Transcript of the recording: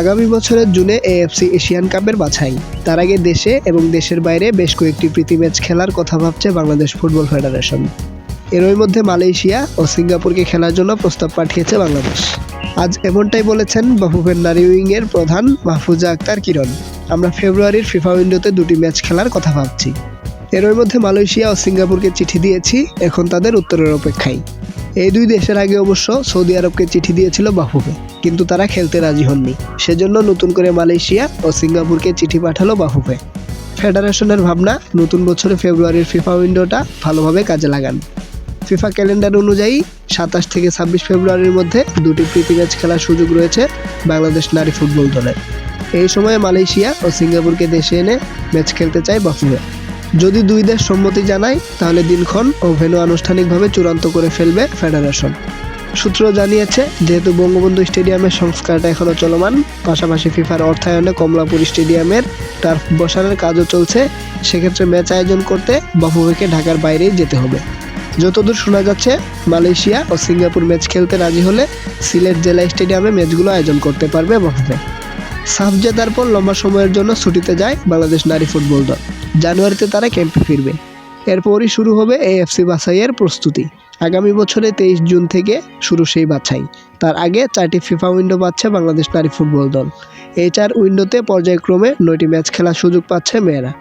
আগামী বছরের জুনে এএফসি এশিয়ান কাপের বাছাই। তার আগে দেশে এবং দেশের বাইরে বেশ কয়েকটি প্রীতি ম্যাচ খেলার কথা ভাবছে বাংলাদেশ ফুটবল ফেডারেশন। এরই মধ্যে মালয়েশিয়া ও সিঙ্গাপুরকে খেলার জন্য প্রস্তাব পাঠিয়েছে বাংলাদেশ। আজ এমনটাই বলেছেন বাফুফের নারী উইংয়ের প্রধান মাহফুজা আক্তার কিরণ। আমরা ফেব্রুয়ারির ফিফা উইন্ডোতে দুটি ম্যাচ খেলার কথা ভাবছি। এরই মধ্যে মালয়েশিয়া ও সিঙ্গাপুরকে চিঠি দিয়েছি, এখন তাদের উত্তরের অপেক্ষায়। এই দুই দেশের আগে অবশ্য সৌদি আরবকে চিঠি দিয়েছিল বাফুফে, কিন্তু তারা খেলতে রাজি হননি। সেজন্য নতুন করে মালয়েশিয়া ও সিঙ্গাপুরকে চিঠি পাঠালো বাফুফে। ফেডারেশনের ভাবনা, নতুন বছরে ফেব্রুয়ারির ফিফা উইন্ডোটা ভালোভাবে কাজে লাগান। ফিফা ক্যালেন্ডার অনুযায়ী সাতাশ থেকে ছাব্বিশ ফেব্রুয়ারির মধ্যে দুটি প্রীতি ম্যাচ খেলার সুযোগ রয়েছে বাংলাদেশ নারী ফুটবল দলের। এই সময়ে মালয়েশিয়া ও সিঙ্গাপুরকে দেশে এনে ম্যাচ খেলতে চায় বাফুফে। যদি দুই দেশ সম্মতি জানায়, তাহলে দিনক্ষণ ও ভেন্যু আনুষ্ঠানিকভাবে চূড়ান্ত করে ফেলবে ফেডারেশন। সূত্র জানিয়েছে, যেহেতু বঙ্গবন্ধু স্টেডিয়ামের সংস্কারটা এখনও চলমান, পাশাপাশি ফিফার অর্থায়নে কমলাপুর স্টেডিয়ামের টার্ফ বসানোর কাজও চলছে, সেক্ষেত্রে ম্যাচ আয়োজন করতে বাফুফেকে ঢাকার বাইরেই যেতে হবে। যতদূর শোনা যাচ্ছে, মালয়েশিয়া ও সিঙ্গাপুর ম্যাচ খেলতে রাজি হলে সিলেট জেলা স্টেডিয়ামে ম্যাচগুলো আয়োজন করতে পারবে বাফুফে। সাফ জেতার পর লম্বা সময়ের জন্য ছুটিতে যায় বাংলাদেশ নারী ফুটবল দল। জানুয়ারিতে তারা ক্যাম্পে ফিরবে। এরপরই শুরু হবে এএফসি বাছাইয়ের প্রস্তুতি। আগামী বছরে তেইশ জুন থেকে শুরু সেই বাছাই। তার আগে চারটি ফিফা উইন্ডো পাচ্ছে বাংলাদেশ নারী ফুটবল দল। এই চার উইন্ডোতে পর্যায়ক্রমে নয়টি ম্যাচ খেলার সুযোগ পাচ্ছে মেয়েরা।